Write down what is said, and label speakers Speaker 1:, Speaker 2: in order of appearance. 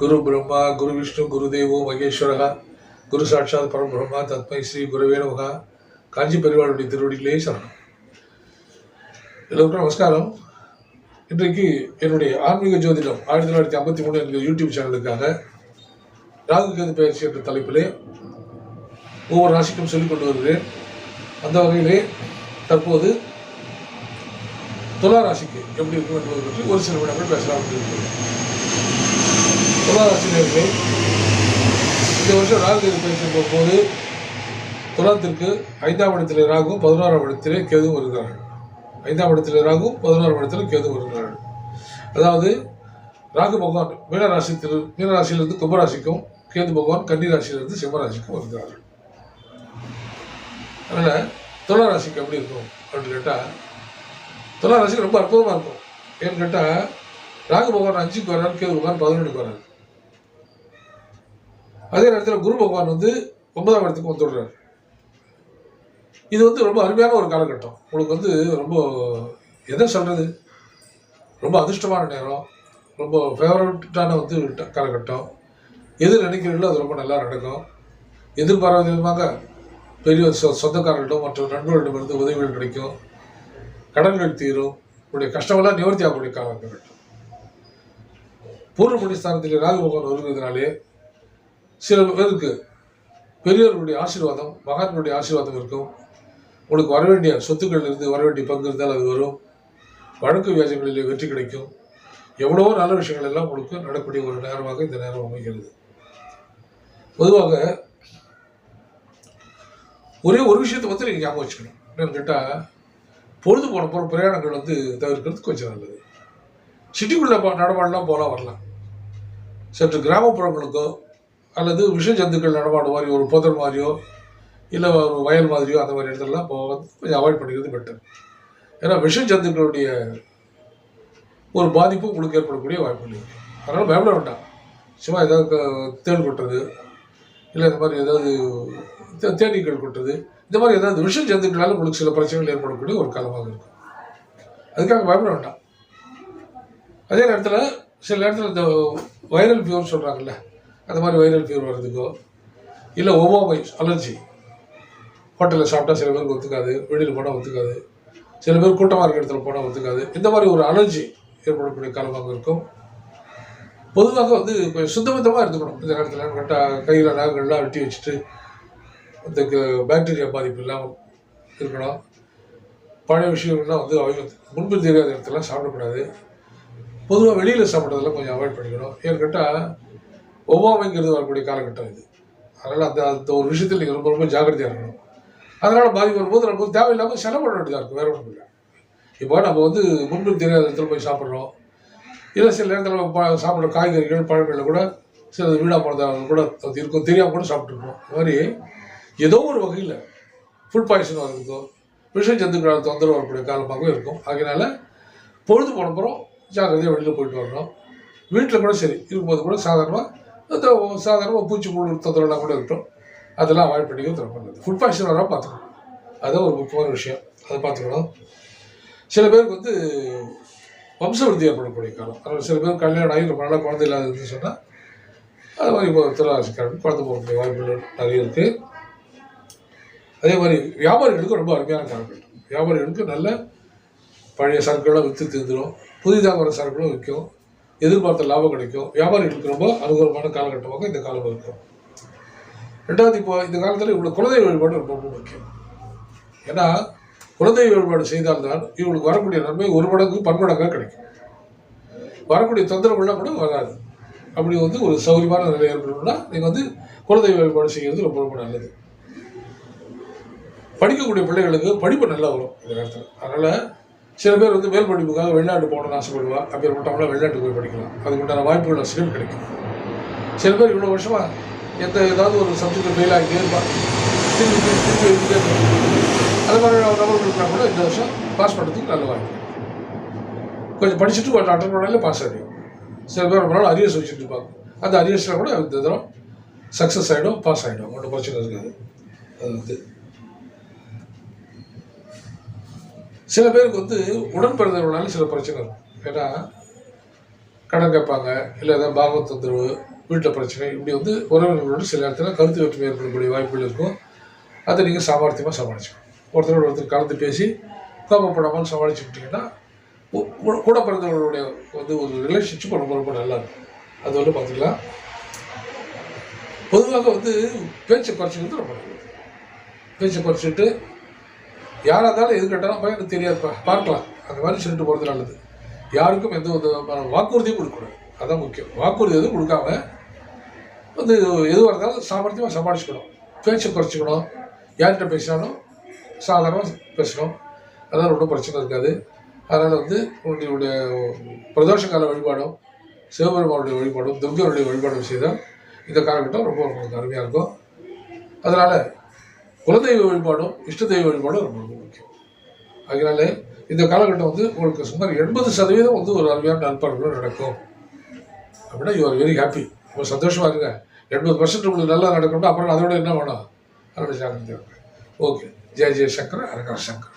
Speaker 1: குரு பிரம்மா குரு விஷ்ணு குரு தேவோ மகேஸ்வரகா குரு சாட்சாத் பரபிரம்மா தத்மை ஸ்ரீ குருவே நமகா காஞ்சி பெருமாளுடைய திருவடிகளே சரணம். எல்லோருக்கும் நமஸ்காரம். இன்றைக்கு என்னுடைய ஆன்மீக ஜோதிடம் ஆயிரத்தி தொள்ளாயிரத்தி ஐம்பத்தி மூணு என்கிற யூடியூப் சேனலுக்காக ராகு கேது பயிற்சி என்ற தலைப்பிலே ஒவ்வொரு ராசிக்கும் சொல்லிக் கொண்டு வருகிறேன். அந்த வகையிலே தற்போது துலா ராசிக்கு எப்படி இருக்கும் என்பது பற்றி ஒரு சில விடங்கள் பேசலாம் என்று இருக்கிறேன். துலா இந்த வருஷம் ராகு கேது பயிற்சி போது துலாத்திற்கு ஐந்தாம் இடத்திலே ராகு பதினோராம் இடத்திலே கேது வருகிறார்கள். ஐந்தாம் இடத்திலே ராகும் பதினோராம் இடத்திலே கேதுவும் வருகிறார்கள். அதாவது ராகு பகவான் மீனராசித்தில் திரு மீனராசியிலிருந்து கும்பராசிக்கும் கேது பகவான் கன்னி ராசியிலிருந்து சிம்மராசிக்கும் வருகிறார்கள். அதனால் துலா ராசிக்கு எப்படி இருக்கும் அப்படின்னு கேட்டால் துலா ராசிக்கு ரொம்ப அற்புதமாக இருக்கும். ஏன்னு கேட்டால் ராகு பகவான் அஞ்சுக்கு வர்றாரு கேது பகவான் பதினொன்றுக்கு வர்றாரு அதே நேரத்தில் குரு பகவான் வந்து ஒன்பதாம் இடத்துக்கு வந்துடுறாரு. இது வந்து ரொம்ப அருமையான ஒரு காலகட்டம். உங்களுக்கு வந்து ரொம்ப எதை சொல்கிறது ரொம்ப அதிர்ஷ்டமான நேரம். ரொம்ப ஃபேவரட்டான வந்து காலகட்டம். எது நினைக்கிறீங்களோ அது ரொம்ப நல்லா நடக்கும். எதிர்பாராத விதமாக பெரிய சொ சொந்தக்காரர்களிடம் மற்ற நண்பர்களிடமிருந்து உதவிகள் கிடைக்கும். கடன்கள் தீரும். உங்களுடைய கஷ்டமெல்லாம் நிவர்த்தி ஆகக்கூடிய காலகட்டம். பூர்வ புண்ணியஸ்தானத்தில் ராகு பகவான் வருகிறதுனாலே சில பேருக்கு பெரியவர்களுடைய ஆசீர்வாதம் மகான்களுடைய ஆசீர்வாதம் இருக்கும். உனக்கு வர வேண்டிய சொத்துக்கள் இருந்து வர வேண்டிய பங்கு இருந்தால் அது வரும். வழக்கு வியாஜங்களிலே வெற்றி கிடைக்கும். எவ்வளவோ நல்ல விஷயங்கள் எல்லாம் உங்களுக்கு நடக்கூடிய ஒரு நேரமாக இந்த நேரம் அமைகிறது. பொதுவாக ஒரே ஒரு விஷயத்தை மட்டும் நீங்கள் ஞாபகம் வச்சுக்கணும். என்னன்னு கேட்டால் பொழுது போன போகிற பிரயாணங்கள் வந்து தவிர்க்கிறது கொஞ்சம் நல்லது. சிட்டிக்குள்ளே நடமாடலாம் போகலாம் வரலாம். சற்று கிராமப்புறங்களுக்கோ அல்லது விஷ ஜந்துக்கள் நடமாடும் மாதிரி ஒரு புதர் மாதிரியோ இல்லை ஒரு வயல் மாதிரியோ அந்த மாதிரி இடத்துலலாம் போக வந்து கொஞ்சம் அவாய்ட் பண்ணிக்கிறது பெட்டர் ஏன்னா விஷ ஜந்துக்களுடைய ஒரு பாதிப்பு உங்களுக்கு ஏற்படக்கூடிய வாய்ப்பு இல்லை. அதனால் பயப்பட வேண்டாம். சும்மா ஏதாவது தேன் கொட்டுறது இல்லை இந்த மாதிரி ஏதாவது தே- தேனீக்கள் கொட்டுறது இந்த மாதிரி ஏதாவது விஷ ஜந்துக்களால் உங்களுக்கு சில பிரச்சனைகள் ஏற்படக்கூடிய ஒரு காலமாக இருக்கும். அதுக்காக பயப்பட வேண்டாம். அதே நேரத்தில் சில நேரத்தில் இந்த வைரல் ஃபீவர் சொல்கிறாங்கல்ல அந்த மாதிரி வைரல் ஃபீவர் வர்றதுக்கோ இல்லை ஒவ்வாமை அலர்ஜி ஹோட்டலில் சாப்பிட்டா சில பேருக்கு ஒத்துக்காது வெளியில் போனால் ஒத்துக்காது சில பேர் கூட்டமாக இருக்கிற இடத்துல போனால் ஒத்துக்காது. இந்த மாதிரி ஒரு அலர்ஜி ஏற்படக்கூடிய காலமாக இருக்கும். பொதுவாக வந்து கொஞ்சம் சுத்தபத்தமாக இருந்துக்கணும் இந்த நேரத்தில் கரெக்டாக கையில் நகங்கள்லாம் வெட்டி வச்சுட்டு இந்த பாக்டீரியா பாதிப்பு இல்லாமல் இருக்கணும். பழைய விஷயங்கள்லாம் வந்து அவங்க முன்பு தெரியாத இடத்துல சாப்பிடக்கூடாது. பொதுவாக வெளியில் சாப்பிட்றதெல்லாம் கொஞ்சம் அவாய்ட் பண்ணிக்கணும். ஏன்னு கேட்டால் ஒவ்வாமைங்கிறது வரக்கூடிய காலகட்டம் இது. அதனால் அந்த அந்த ஒரு விஷயத்தில் நீங்கள் ரொம்ப ரொம்ப ஜாக்கிரதையாக இருக்கணும். அதனால் பாதிப்பு வரும்போது நமக்கு தேவையில்லாமல் செலவு பண்ண வேண்டியதாக இருக்கும் வேறு ஒன்றும் இல்லை இப்போ நம்ம வந்து முன்பு தெரியாத இடத்துல போய் சாப்பிட்றோம். இல்லை சில நேரத்தில் நம்ம சாப்பிட்ற காய்கறிகள் பழங்களில் கூட சில வீடாக போனதாக கூட அது இருக்கும். தெரியாமல் கூட சாப்பிட்ருக்கோம் அது மாதிரி ஏதோ ஒரு வகையில் ஃபுட் பாய்சன் வர்றதுக்கோ விஷ ஜந்துக்களால் தொந்தரவு வரக்கூடிய காலமாகவும் இருக்கும். அதனால் பொழுது போனப்புறம் ஜாக்கிரதையாக வெளியில் போயிட்டு வரணும். வீட்டில் கூட சரி. இருக்கும்போது கூட சாதாரணமாக சாதாரணமாக பூச்சி புழு தொந்தரவுலாம் கூட இருக்கட்டும். அதெல்லாம் அவாய்ட் பண்ணிக்க ரொம்ப நல்லது ஃபுட் பாய்சன் வராமல் பார்த்துக்கணும். அதுதான் ஒரு முக்கியமான விஷயம். அதை பார்த்துக்கணும். சில பேருக்கு வந்து வம்சவருத்தி ஏற்படக்கூடிய காலம் அதனால் சில பேர் கல்யாணம் ஆகி ரொம்ப நாளாக குழந்தை இல்லாததுன்னு சொன்னால் அது மாதிரி இப்போ திருவாசிக்காரன் குழந்தை போகக்கூடிய வாய்ப்புகள் நிறைய இருக்குது அதே மாதிரி வியாபாரிகளுக்கு ரொம்ப அருமையான காலகட்டம் வியாபாரிகளுக்கு நல்ல பழைய சரக்குகளை விற்று தீர்ந்துடும் புதிதாக வர சரக்குகளும் விற்கும். எதிர்பார்த்த லாபம் கிடைக்கும். வியாபாரிகளுக்கு ரொம்ப அனுகூலமான காலகட்டமாக இந்த காலம் இருக்கும். ரெண்டாவது இப்போ இந்த காலத்தில் இவ்வளோ குலதெய்வ வழிபாடு ரொம்ப ரொம்ப முக்கியம். ஏன்னா குலதெய்வ வழிபாடு செய்தால்தான் இவங்களுக்கு வரக்கூடிய நன்மை ஒரு மடங்கு பன்மடங்காக கிடைக்கும். வரக்கூடிய தொந்தரவுலாம் கூட வராது. அப்படி வந்து ஒரு சௌகரியமான நிலை ஏற்படணும்னா நீங்கள் வந்து குலதெய்வ வழிபாடு செய்கிறது ரொம்ப ரொம்ப நல்லது. படிக்கக்கூடிய பிள்ளைகளுக்கு படிப்பு நல்லா வரும் இந்த நேரத்தில். அதனால் சில பேர் வந்து மேல் படிப்புக்காக வெளிநாட்டு போகணும்னு ஆசைப்படுவா அப்பேற்பட்டவங்களாம் வெளிநாட்டுக்கு போய் படிக்கலாம். அதுக்கு உண்டான வாய்ப்புகள் வசதிகள் கிடைக்கும். சில பேர் இவ்வளோ வருஷமாக எந்த ஏதாவது ஒரு சப்ஜெக்ட் ஃபெயில் ஆகிட்டே இருப்பாங்க. திருப்பி திருப்பி திருப்பி அது மாதிரி நபர்களுக்குனா கூட இந்த வருஷம் பாஸ் பண்ணுறதுக்கு நல்ல வாய்ப்பு. கொஞ்சம் படிச்சுட்டு கொஞ்சம் அட்டன் பண்ணாலே பாஸ் ஆகிடும் சில பேர் ரொம்ப நாள் அரியர்ஸ் வச்சுட்டு இருப்பாங்க. அந்த அரியர்ஸில் கூட இந்த தரம் சக்ஸஸ் ஆகிடும் பாஸ் ஆகிடும் ஒன்றும் பிரச்சனை இருக்காது. அது வந்து சில பேருக்கு வந்து உடன்பிறந்தவர்களாலும் சில பிரச்சனை இருக்கும். ஏன்னா கடன் கேட்பாங்க இல்லை ஏதாவது பாகவத் தொந்தரவு வீட்டில் பிரச்சனை இப்படி வந்து உறவினர்களோட சில இடத்துல கருத்து வேற்றுமை ஏற்படக்கூடிய வாய்ப்புகள் இருக்கும். அதை நீங்கள் சாமர்த்தியமாக சமாளிச்சுக்கணும். ஒருத்தரோட ஒருத்தர் கலந்து பேசி கோபப்படாமல் சமாளிச்சுக்கிட்டிங்கன்னா கூட பிறந்தவர்களுடைய வந்து ஒரு ரிலேஷன்ஷிப் ரொம்ப ரொம்ப நல்லா இருக்கும். அது வந்து பார்த்துக்கலாம் பொதுவாக வந்து பேச்சை குறைச்சிக்கிறது ரொம்ப நல்லது. பேச்சை குறைச்சிட்டு யாராக இருந்தாலும் எது கேட்டாலும் போய் எனக்கு தெரியாதுப்பா பார்க்கலாம். அந்த மாதிரி சொல்லிட்டு போகிறது நல்லது. யாருக்கும் எந்த விதமான வாக்குறுதியும் கொடுக்கக்கூடாது. அதுதான் முக்கியம். வாக்குறுதி எதுவும் கொடுக்காம வந்து எதுவாக இருந்தாலும் சாமர்த்தியமாக சமாளிச்சுக்கணும். பேச்சை குறைச்சிக்கணும். யார்கிட்ட பேசினாலும் சாதாரணமாக பேசணும். அதெல்லாம் ஒன்றும் பிரச்சனை இருக்காது. அதனால் வந்து உங்களுடைய பிரதோஷ கால வழிபாடும் சிவபெருமானுடைய வழிபாடும் துர்கருடைய வழிபாடும் செய்தால் இந்த காலகட்டம் ரொம்ப உங்களுக்கு அருமையாக இருக்கும். அதனால் குலதெய்வ வழிபாடும் இஷ்ட தெய்வ வழிபாடும் ரொம்ப ரொம்ப முக்கியம். அதனால இந்த காலகட்டம் வந்து உங்களுக்கு சுமார் எண்பது சதவீதம் வந்து ஒரு அருமையான நண்பர்களும் நடக்கும். அப்படின்னா யூ ஆர் வெரி ஹாப்பி ரொம்ப சந்தோஷமாக இருங்க. எண்பது பர்சன்ட் உங்களுக்கு நல்லா நடக்கணும் அப்புறம் அதோட என்ன வேணும்? அதோட ஜாக்கிரதையாக ஓகே ஜெய ஜெயசங்கர் அரகர சங்கர்.